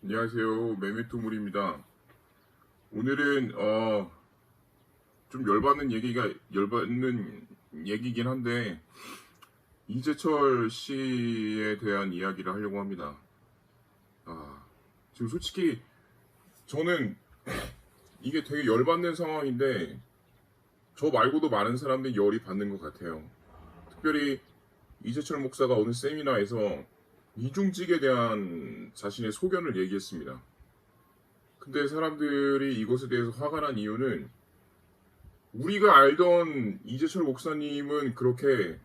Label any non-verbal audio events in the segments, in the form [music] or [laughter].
안녕하세요. 매매토물입니다. 오늘은 어, 좀 열받는 얘기가 열받는 얘기긴 한데 이재철 씨에 대한 이야기를 하려고 합니다. 아, 지금 솔직히 저는 이게 되게 열받는 상황인데 저 말고도 많은 사람들이 열이 받는 것 같아요. 특별히 이재철 목사가 어느 세미나에서 이중직에 대한 자신의 소견을 얘기했습니다. 근데 사람들이 이것에 대해서 화가 난 이유는 우리가 알던 이재철 목사님은 그렇게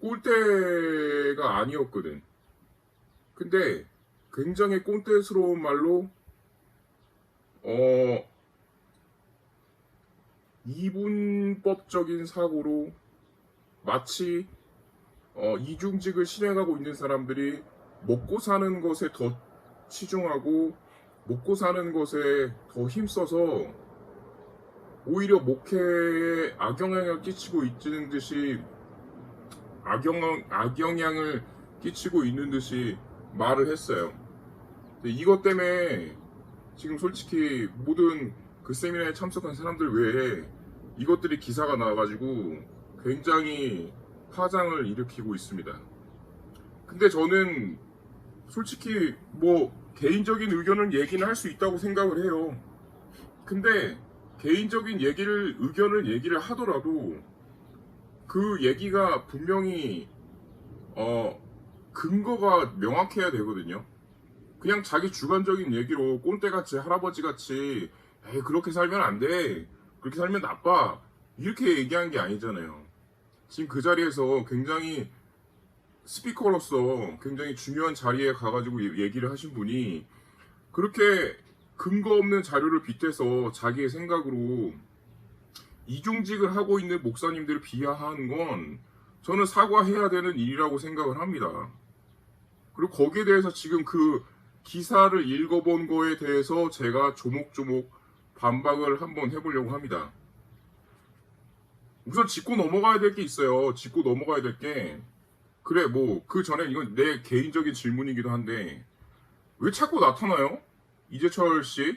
꼴대가 아니었거든. 근데 굉장히 꼰대스러운 말로 어 이분법적인 사고로 마치 어, 이중직을 실행하고 있는 사람들이 먹고 사는 것에 더 치중하고 먹고 사는 것에 더 힘써서 오히려 목회에 악영향을 끼치고 있는 듯이 악영, 악영향을 끼치고 있는 듯이 말을 했어요. 이것 때문에 지금 솔직히 모든 그 세미나에 참석한 사람들 외에 이것들이 기사가 나와가지고 굉장히 파장을 일으키고 있습니다. 근데 저는 솔직히 뭐 개인적인 의견은 얘기는 할 수 있다고 생각을 해요. 근데 개인적인 얘기를 의견을 얘기를 하더라도 그 얘기가 분명히 어 근거가 명확해야 되거든요. 그냥 자기 주관적인 얘기로 꼰대같이 할아버지같이 에이 그렇게 살면 안 돼. 그렇게 살면 나빠. 이렇게 얘기한 게 아니잖아요. 지금 그 자리에서 굉장히 스피커로서 굉장히 중요한 자리에 가가지고 얘- 얘기를 하신 분이 그렇게 근거 없는 자료를 빗대서 자기의 생각으로 이중직을 하고 있는 목사님들을 비하하는 건 저는 사과해야 되는 일이라고 생각을 합니다. 그리고 거기에 대해서 지금 그 기사를 읽어본 거에 대해서 제가 조목조목 반박을 한번 해보려고 합니다. 우선 짚고 넘어가야 될 게 있어요. 짚고 넘어가야 될 게. 그래, 뭐, 그 전에 이건 내 개인적인 질문이기도 한데, 왜 자꾸 나타나요? 이재철 씨?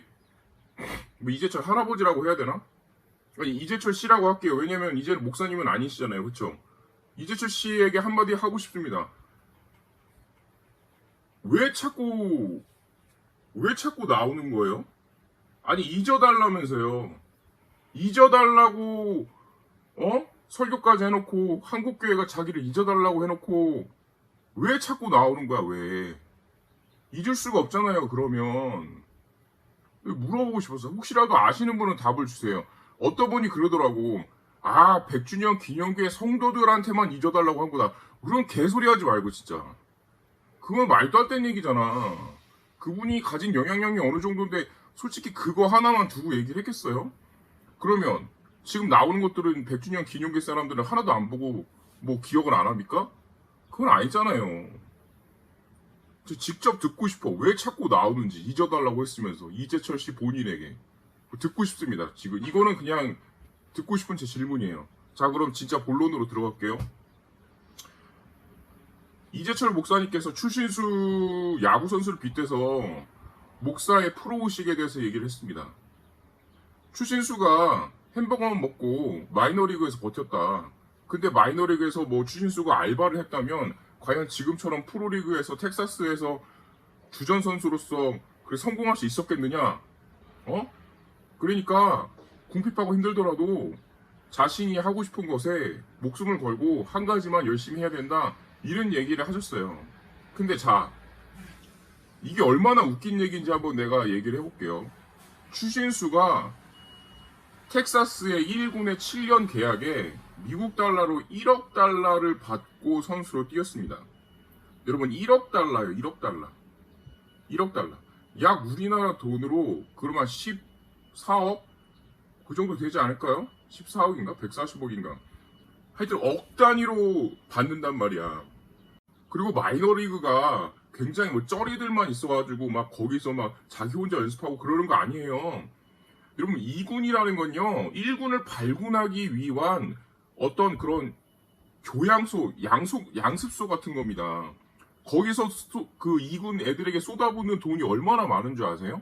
뭐, 이재철 할아버지라고 해야 되나? 아니, 이재철 씨라고 할게요. 왜냐면, 이제 목사님은 아니시잖아요. 그쵸? 이재철 씨에게 한마디 하고 싶습니다. 왜 자꾸, 왜 자꾸 나오는 거예요? 아니, 잊어달라면서요. 잊어달라고 어? 설교까지 해놓고 한국교회가 자기를 잊어달라고 해놓고 왜 자꾸 나오는 거야 왜? 잊을 수가 없잖아요 그러면 물어보고 싶어서 혹시라도 아시는 분은 답을 주세요. 어떤 분이 그러더라고 아 100주년 기념교회 성도들한테만 잊어달라고 한 거다. 그런 개소리 하지 말고 진짜 그건 말도 안 되는 얘기잖아. 그분이 가진 영향력이 어느 정도인데 솔직히 그거 하나만 두고 얘기를 했겠어요? 그러면 지금 나오는 것들은 100주년 기념기 사람들은 하나도 안 보고 뭐 기억을 안 합니까? 그건 아니잖아요. 저 직접 듣고 싶어. 왜 자꾸 나오는지 잊어달라고 했으면서 이재철 씨 본인에게 듣고 싶습니다. 지금 이거는 그냥 듣고 싶은 제 질문이에요. 자 그럼 진짜 본론으로 들어갈게요. 이재철 목사님께서 추신수 야구 선수를 빗대서 목사의 프로의식에 대해서 얘기를 했습니다. 추신수가 햄버거만 먹고 마이너리그에서 버텼다. 근데 마이너리그에서 뭐 추신수가 알바를 했다면 과연 지금처럼 프로리그에서 텍사스에서 주전 선수로서 그래 성공할 수 있었겠느냐? 어? 그러니까 궁핍하고 힘들더라도 자신이 하고 싶은 것에 목숨을 걸고 한 가지만 열심히 해야 된다. 이런 얘기를 하셨어요. 근데 자, 이게 얼마나 웃긴 얘기인지 한번 내가 얘기를 해볼게요. 추신수가 텍사스의 1군의 7년 계약에 미국 달러로 1억 달러를 받고 선수로 뛰었습니다. 여러분 1억 달러요, 1억 달러. 1억 달러. 약 우리나라 돈으로 그러면 14억? 그 정도 되지 않을까요? 14억인가? 140억인가? 하여튼 억 단위로 받는단 말이야. 그리고 마이너리그가 굉장히 뭐 쩌리들만 있어가지고 막 거기서 막 자기 혼자 연습하고 그러는 거 아니에요. 여러분 2군이라는 건요 1군을 발군하기 위한 어떤 그런 교양소, 양소, 양습소 같은 겁니다. 거기서 쏘- 그 이군 애들에게 쏟아붓는 돈이 얼마나 많은 줄 아세요?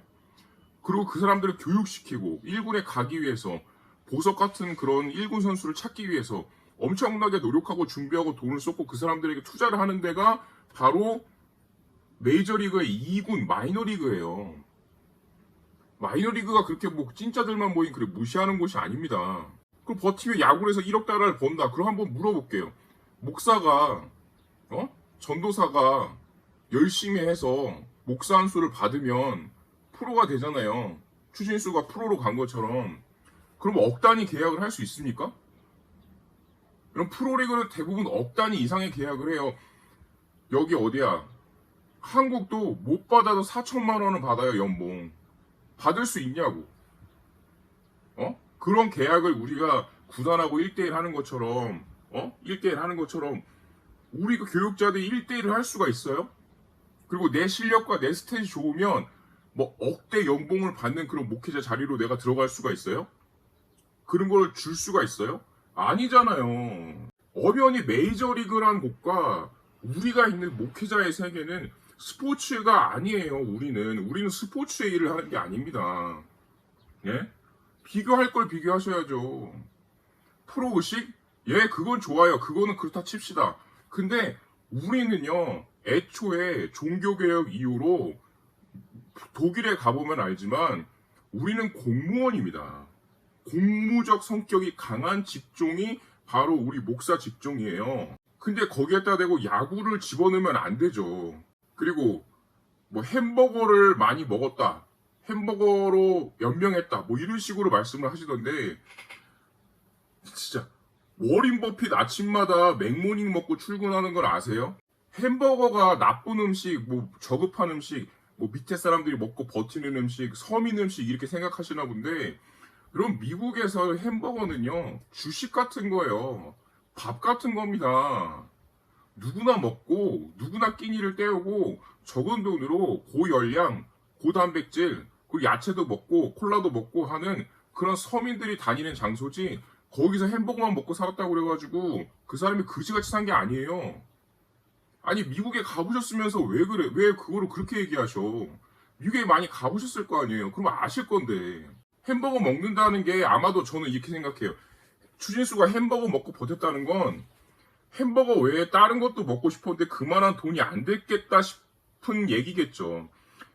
그리고 그 사람들을 교육시키고 1군에 가기 위해서 보석 같은 그런 1군 선수를 찾기 위해서 엄청나게 노력하고 준비하고 돈을 쏟고 그 사람들에게 투자를 하는 데가 바로 메이저리그의 2군 마이너리그예요. 마이너리그가 그렇게 뭐 찐짜들만 모인 그래 무시하는 곳이 아닙니다. 그럼 버티면 야구에서 1억 달러를 번다. 그럼 한번 물어볼게요. 목사가 어? 전도사가 열심히 해서 목사 한 수를 받으면 프로가 되잖아요. 추신수가 프로로 간 것처럼. 그럼 억 단위 계약을 할 수 있습니까? 그럼 프로리그는 대부분 억 단위 이상의 계약을 해요. 여기 어디야? 한국도 못 받아도 4천만 원은 받아요, 연봉. 받을 수 있냐고. 어? 그런 계약을 우리가 구단하고 1대1 하는 것처럼, 어? 1대1 하는 것처럼, 우리 그 교육자들이 1대1을 할 수가 있어요? 그리고 내 실력과 내 스탯이 좋으면, 뭐, 억대 연봉을 받는 그런 목회자 자리로 내가 들어갈 수가 있어요? 그런 걸 줄 수가 있어요? 아니잖아요. 엄연히 메이저리그란 곳과 우리가 있는 목회자의 세계는 스포츠가 아니에요. 우리는 우리는 스포츠의 일을 하는 게 아닙니다. 예? 비교할 걸 비교하셔야죠. 프로 의식? 예, 그건 좋아요. 그거는 그렇다 칩시다. 근데 우리는요, 애초에 종교개혁 이후로 독일에 가보면 알지만 우리는 공무원입니다. 공무적 성격이 강한 직종이 바로 우리 목사 직종이에요. 근데 거기에다 대고 야구를 집어넣으면 안 되죠. 그리고 뭐 햄버거를 많이 먹었다. 햄버거로 연명했다. 뭐 이런 식으로 말씀을 하시던데 진짜 워린 버핏 아침마다 맥모닝 먹고 출근하는 걸 아세요? 햄버거가 나쁜 음식, 뭐 저급한 음식, 뭐 밑에 사람들이 먹고 버티는 음식, 서민 음식 이렇게 생각하시나 본데 그럼 미국에서 햄버거는요 주식 같은 거예요. 밥 같은 겁니다. 누구나 먹고 누구나 끼니를 때우고 적은 돈으로 고열량, 고단백질, 그리고 야채도 먹고 콜라도 먹고 하는 그런 서민들이 다니는 장소지 거기서 햄버거만 먹고 살았다고 그래가지고 그 사람이 그지같이 산 게 아니에요. 아니 미국에 가보셨으면서 왜 그래? 왜 그거를 그렇게 얘기하셔? 미국에 많이 가보셨을 거 아니에요. 그럼 아실 건데 햄버거 먹는다는 게 아마도 저는 이렇게 생각해요. 추진수가 햄버거 먹고 버텼다는 건 햄버거 외에 다른 것도 먹고 싶었는데 그만한 돈이 안 됐겠다 싶은 얘기겠죠.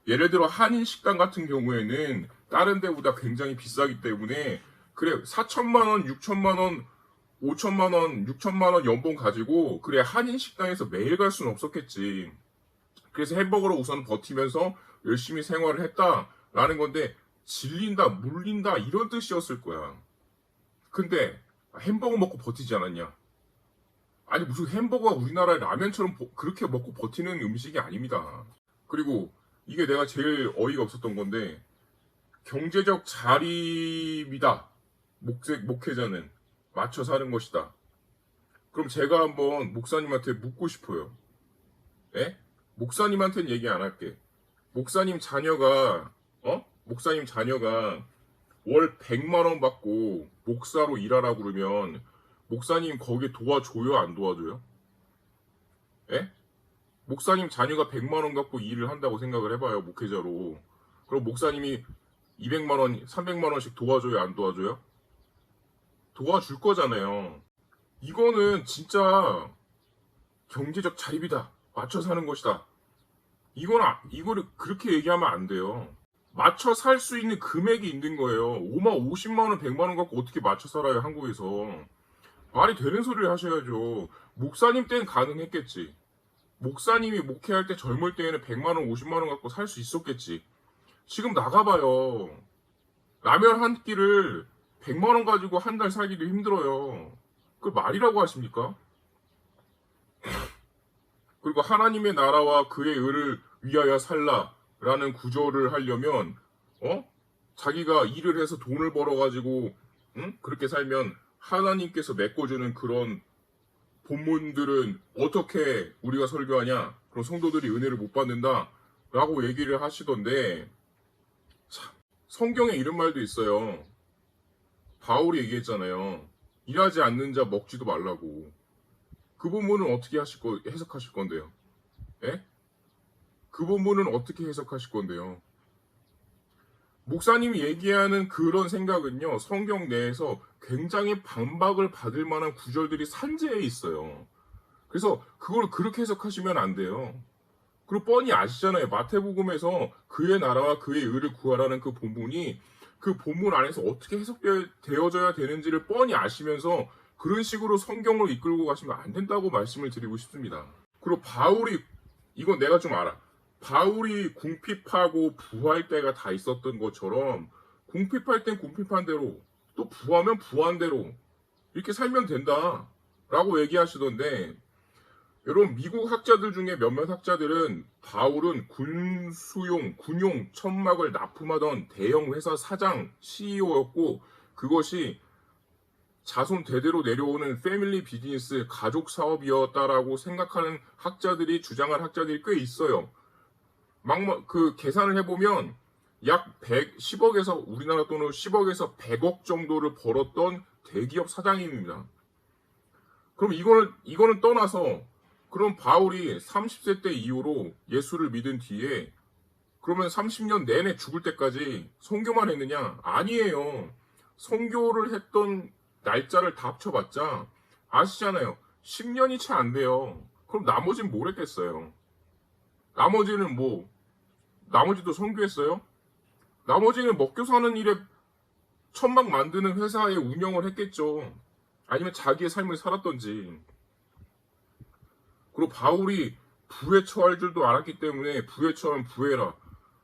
예를 들어 한인 식당 같은 경우에는 다른 데보다 굉장히 비싸기 때문에 그래 4천만 원, 6천만 원, 5천만 원, 6천만 원 연봉 가지고 그래 한인 식당에서 매일 갈 수는 없었겠지. 그래서 햄버거로 우선 버티면서 열심히 생활을 했다라는 건데 질린다, 물린다 이런 뜻이었을 거야. 근데 햄버거 먹고 버티지 않았냐? 아니 무슨 햄버거가 우리나라의 라면처럼 버- 그렇게 먹고 버티는 음식이 아닙니다. 그리고 이게 내가 제일 어이가 없었던 건데 경제적 자립이다. 목세, 목회자는 맞춰 사는 것이다. 그럼 제가 한번 목사님한테 묻고 싶어요. 예? 목사님한테는 얘기 안 할게. 목사님 자녀가 어? 목사님 자녀가 월 100만 원 받고 목사로 일하라고 그러면 목사님 거기에 도와줘요? 안 도와줘요? 예? 목사님 자녀가 100만 원 갖고 일을 한다고 생각을 해봐요 목회자로. 그럼 목사님이 200만 원, 300만 원씩 도와줘요 안 도와줘요? 도와줄 거잖아요. 이거는 진짜 경제적 자립이다. 맞춰 사는 것이다. 이건 아, 이거를 그렇게 얘기하면 안 돼요. 맞춰 살 수 있는 금액이 있는 거예요. 5만 50만 원, 100만 원 갖고 어떻게 맞춰 살아요 한국에서 말이 되는 소리를 하셔야죠. 목사님 때는 가능했겠지. 목사님이 목회할 때 젊을 때에는 100만원, 50만원 갖고 살 수 있었겠지. 지금 나가봐요. 라면 한 끼를 100만원 가지고 한 달 살기도 힘들어요. 그 말이라고 하십니까? [laughs] 그리고 하나님의 나라와 그의 의를 위하여 살라라는 구조를 하려면, 어? 자기가 일을 해서 돈을 벌어가지고, 응? 그렇게 살면 하나님께서 메꿔주는 그런 본문들은 어떻게 우리가 설교하냐? 그럼 성도들이 은혜를 못 받는다. 라고 얘기를 하시던데, 참, 성경에 이런 말도 있어요. 바울이 얘기했잖아요. 일하지 않는 자 먹지도 말라고. 그 본문은 어떻게 하실 거, 해석하실 건데요? 예? 그 본문은 어떻게 해석하실 건데요? 목사님이 얘기하는 그런 생각은요, 성경 내에서 굉장히 반박을 받을 만한 구절들이 산재해 있어요. 그래서 그걸 그렇게 해석하시면 안 돼요. 그리고 뻔히 아시잖아요. 마태복음에서 그의 나라와 그의 의를 구하라는 그 본문이 그 본문 안에서 어떻게 해석되어져야 되는지를 뻔히 아시면서 그런 식으로 성경을 이끌고 가시면 안 된다고 말씀을 드리고 싶습니다. 그리고 바울이 이건 내가 좀 알아. 바울이 궁핍하고 부할 때가 다 있었던 것처럼 궁핍할 땐 궁핍한 대로 또 부하면 부한 대로 이렇게 살면 된다 라고 얘기하시던데 여러분 미국 학자들 중에 몇몇 학자들은 바울은 군수용 군용 천막을 납품하던 대형 회사 사장 CEO였고 그것이 자손 대대로 내려오는 패밀리 비즈니스 가족 사업이었다라고 생각하는 학자들이 주장한 학자들이 꽤 있어요. 막 그 계산을 해보면 약 110억에서 우리나라 돈으로 10억에서 100억 정도를 벌었던 대기업 사장님입니다. 그럼 이거는 이거는 떠나서 그럼 바울이 30세 때 이후로 예수를 믿은 뒤에 그러면 30년 내내 죽을 때까지 선교만 했느냐? 아니에요. 선교를 했던 날짜를 다 합쳐봤자 아시잖아요. 10년이 채 안 돼요. 그럼 나머지는 뭘 했겠어요? 나머지는 뭐 나머지도 선교했어요? 나머지는 먹고 사는 일에 천막 만드는 회사에 운영을 했겠죠. 아니면 자기의 삶을 살았던지. 그리고 바울이 부에 처할 줄도 알았기 때문에 부에 처하면 부해라.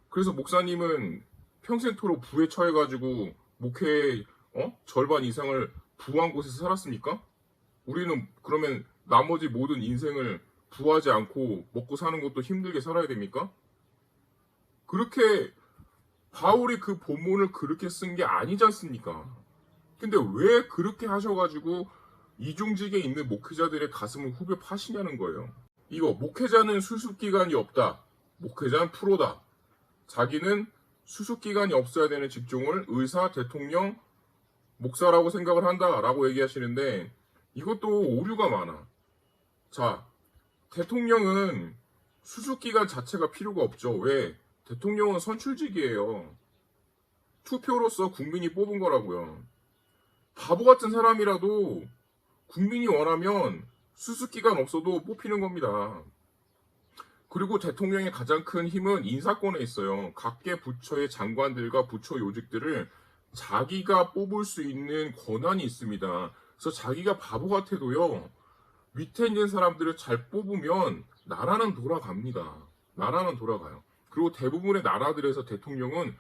그래서 목사님은 평생토록 부에 처해가지고 목회 어? 절반 이상을 부한 곳에서 살았습니까? 우리는 그러면 나머지 모든 인생을 부하지 않고 먹고 사는 것도 힘들게 살아야 됩니까? 그렇게 바울이 그 본문을 그렇게 쓴 게 아니지 않습니까? 근데 왜 그렇게 하셔가지고 이중직에 있는 목회자들의 가슴을 후벼 파시냐는 거예요. 이거 목회자는 수습기간이 없다. 목회자는 프로다. 자기는 수습기간이 없어야 되는 직종을 의사, 대통령, 목사라고 생각을 한다라고 얘기하시는데 이것도 오류가 많아. 자, 대통령은 수습기간 자체가 필요가 없죠. 왜? 대통령은 선출직이에요. 투표로서 국민이 뽑은 거라고요. 바보 같은 사람이라도 국민이 원하면 수습기간 없어도 뽑히는 겁니다. 그리고 대통령의 가장 큰 힘은 인사권에 있어요. 각계 부처의 장관들과 부처 요직들을 자기가 뽑을 수 있는 권한이 있습니다. 그래서 자기가 바보 같아도요, 밑에 있는 사람들을 잘 뽑으면 나라는 돌아갑니다. 나라는 돌아가요. 그리고 대부분의 나라들에서 대통령은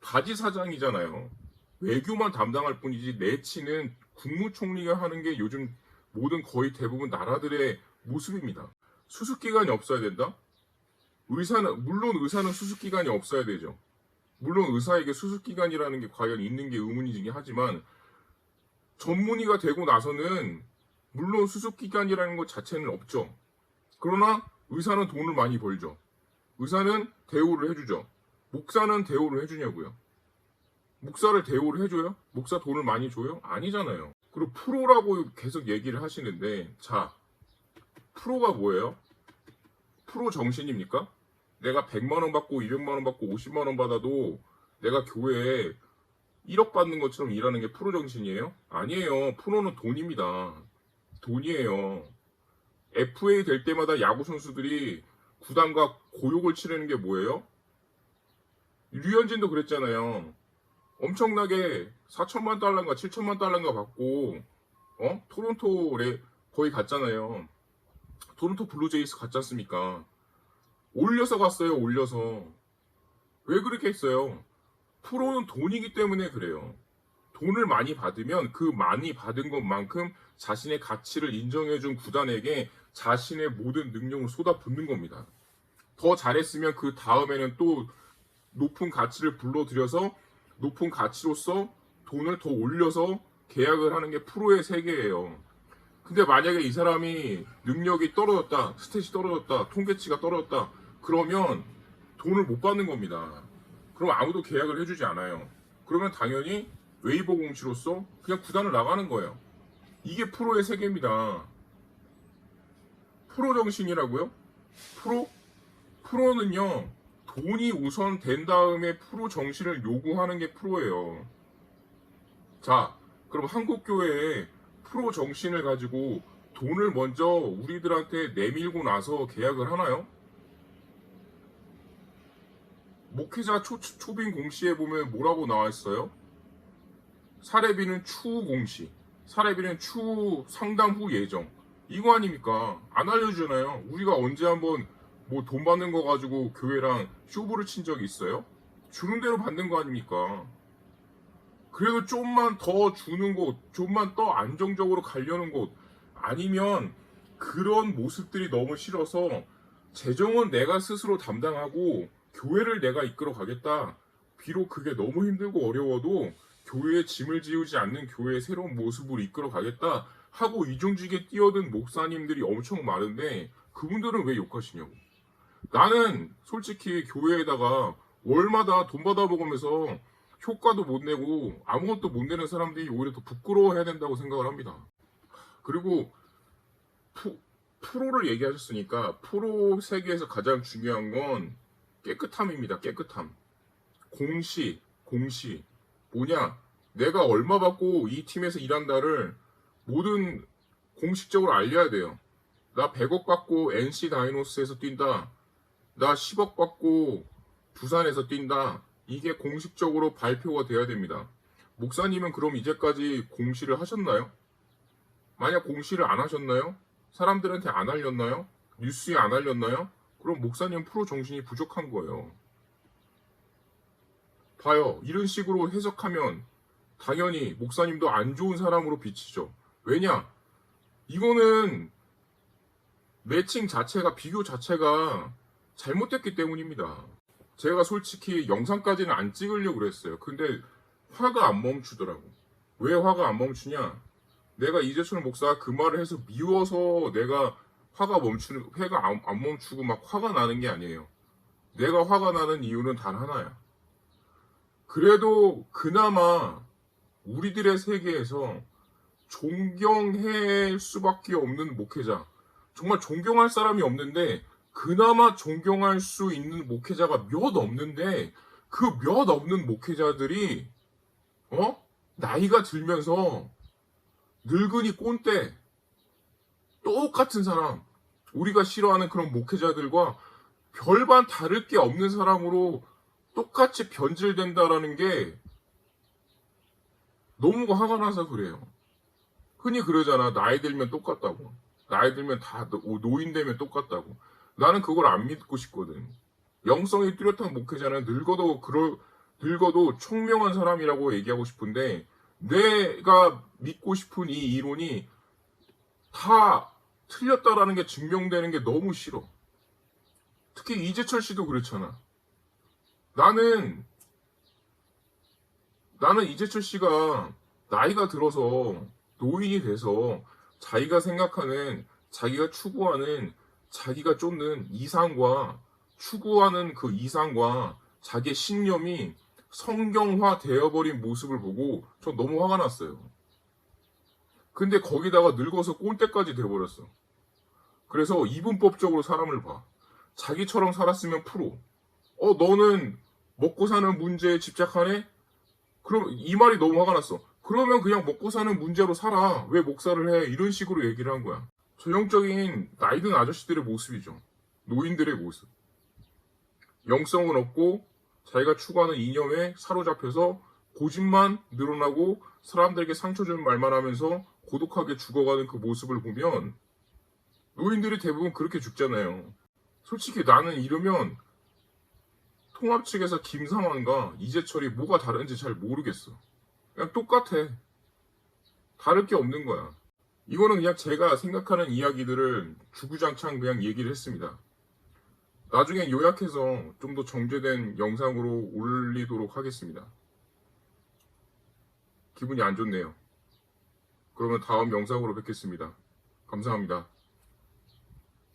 바지 사장이잖아요. 외교만 담당할 뿐이지 내치는 국무총리가 하는 게 요즘 모든 거의 대부분 나라들의 모습입니다. 수습기간이 없어야 된다? 의사는, 물론 의사는 수습기간이 없어야 되죠. 물론 의사에게 수습기간이라는 게 과연 있는 게 의문이긴 하지만 전문의가 되고 나서는 물론 수습기간이라는 것 자체는 없죠. 그러나 의사는 돈을 많이 벌죠. 의사는 대우를 해주죠. 목사는 대우를 해주냐고요. 목사를 대우를 해줘요? 목사 돈을 많이 줘요? 아니잖아요. 그리고 프로라고 계속 얘기를 하시는데, 자, 프로가 뭐예요? 프로 정신입니까? 내가 100만원 받고 200만원 받고 50만원 받아도 내가 교회에 1억 받는 것처럼 일하는 게 프로 정신이에요? 아니에요. 프로는 돈입니다. 돈이에요. FA 될 때마다 야구 선수들이 구단과 고욕을 치르는 게 뭐예요? 류현진도 그랬잖아요. 엄청나게 4천만 달러인가 7천만 달러인가 받고 어? 토론토에 거의 갔잖아요. 토론토 블루제이스 갔지 않습니까? 올려서 갔어요. 올려서. 왜 그렇게 했어요? 프로는 돈이기 때문에 그래요. 돈을 많이 받으면 그 많이 받은 것만큼 자신의 가치를 인정해준 구단에게 자신의 모든 능력을 쏟아붓는 겁니다. 더 잘했으면 그 다음에는 또 높은 가치를 불러들여서 높은 가치로서 돈을 더 올려서 계약을 하는 게 프로의 세계예요. 근데 만약에 이 사람이 능력이 떨어졌다, 스탯이 떨어졌다, 통계치가 떨어졌다, 그러면 돈을 못 받는 겁니다. 그럼 아무도 계약을 해주지 않아요. 그러면 당연히 웨이버 공시로서 그냥 구단을 나가는 거예요. 이게 프로의 세계입니다. 프로 정신이라고요? 프로? 프로는요, 돈이 우선 된 다음에 프로 정신을 요구하는 게 프로예요. 자, 그럼 한국교회에 프로 정신을 가지고 돈을 먼저 우리들한테 내밀고 나서 계약을 하나요? 목회자 초, 초빙 공시에 보면 뭐라고 나와 있어요? 사례비는 추후 공시, 사례비는 추후 상담 후 예정. 이거 아닙니까? 안 알려주잖아요. 우리가 언제 한번 뭐 돈 받는 거 가지고 교회랑 쇼부를 친 적이 있어요? 주는 대로 받는 거 아닙니까? 그래도 좀만 더 주는 곳, 좀만 더 안정적으로 가려는 곳, 아니면 그런 모습들이 너무 싫어서 재정은 내가 스스로 담당하고 교회를 내가 이끌어 가겠다. 비록 그게 너무 힘들고 어려워도 교회에 짐을 지우지 않는 교회의 새로운 모습을 이끌어 가겠다 하고 이중직에 뛰어든 목사님들이 엄청 많은데 그분들은 왜 욕하시냐고. 나는 솔직히 교회에다가 월마다 돈 받아 먹으면서 효과도 못 내고 아무것도 못 내는 사람들이 오히려 더 부끄러워해야 된다고 생각을 합니다. 그리고 프, 프로를 얘기하셨으니까 프로 세계에서 가장 중요한 건 깨끗함입니다. 깨끗함. 공시, 공시. 뭐냐? 내가 얼마 받고 이 팀에서 일한다를 모든 공식적으로 알려야 돼요. 나 100억 받고 NC 다이노스에서 뛴다. 나 10억 받고 부산에서 뛴다. 이게 공식적으로 발표가 돼야 됩니다. 목사님은 그럼 이제까지 공시를 하셨나요? 만약 공시를 안 하셨나요? 사람들한테 안 알렸나요? 뉴스에 안 알렸나요? 그럼 목사님 프로 정신이 부족한 거예요. 봐요. 이런 식으로 해석하면 당연히 목사님도 안 좋은 사람으로 비치죠. 왜냐? 이거는 매칭 자체가, 비교 자체가 잘못됐기 때문입니다. 제가 솔직히 영상까지는 안 찍으려고 그랬어요. 근데 화가 안 멈추더라고. 왜 화가 안 멈추냐? 내가 이재철 목사가 그 말을 해서 미워서 내가 화가 멈추는, 회가 안, 안 멈추고 막 화가 나는 게 아니에요. 내가 화가 나는 이유는 단 하나야. 그래도 그나마 우리들의 세계에서 존경할 수밖에 없는 목회자. 정말 존경할 사람이 없는데 그나마 존경할 수 있는 목회자가 몇 없는데 그 몇 없는 목회자들이 어? 나이가 들면서 늙은이 꼰대 똑같은 사람 우리가 싫어하는 그런 목회자들과 별반 다를 게 없는 사람으로 똑같이 변질된다라는 게 너무 화가 나서 그래요. 흔히 그러잖아. 나이 들면 똑같다고. 나이 들면 다 노- 노인 되면 똑같다고. 나는 그걸 안 믿고 싶거든. 영성이 뚜렷한 목회자는 늙어도 그럴 늙어도 총명한 사람이라고 얘기하고 싶은데 내가 믿고 싶은 이 이론이 다 틀렸다라는 게 증명되는 게 너무 싫어. 특히 이재철 씨도 그렇잖아. 나는 나는 이재철 씨가 나이가 들어서 노인이 돼서 자기가 생각하는 자기가 추구하는 자기가 쫓는 이상과 추구하는 그 이상과 자기의 신념이 성경화 되어버린 모습을 보고 저 너무 화가 났어요. 근데 거기다가 늙어서 꼰대까지 돼버렸어. 그래서 이분법적으로 사람을 봐. 자기처럼 살았으면 프로. 어, 너는 먹고 사는 문제에 집착하네? 그럼 이 말이 너무 화가 났어. 그러면 그냥 먹고 사는 문제로 살아. 왜 목사를 해? 이런 식으로 얘기를 한 거야. 전형적인 나이든 아저씨들의 모습이죠. 노인들의 모습. 영성은 없고 자기가 추구하는 이념에 사로잡혀서 고집만 늘어나고 사람들에게 상처 주는 말만 하면서 고독하게 죽어가는 그 모습을 보면 노인들이 대부분 그렇게 죽잖아요. 솔직히 나는 이러면 통합 측에서 김상환과 이재철이 뭐가 다른지 잘 모르겠어. 그냥 똑같아. 다를 게 없는 거야. 이거는 그냥 제가 생각하는 이야기들을 주구장창 그냥 얘기를 했습니다. 나중에 요약해서 좀 더 정제된 영상으로 올리도록 하겠습니다. 기분이 안 좋네요. 그러면 다음 영상으로 뵙겠습니다. 감사합니다.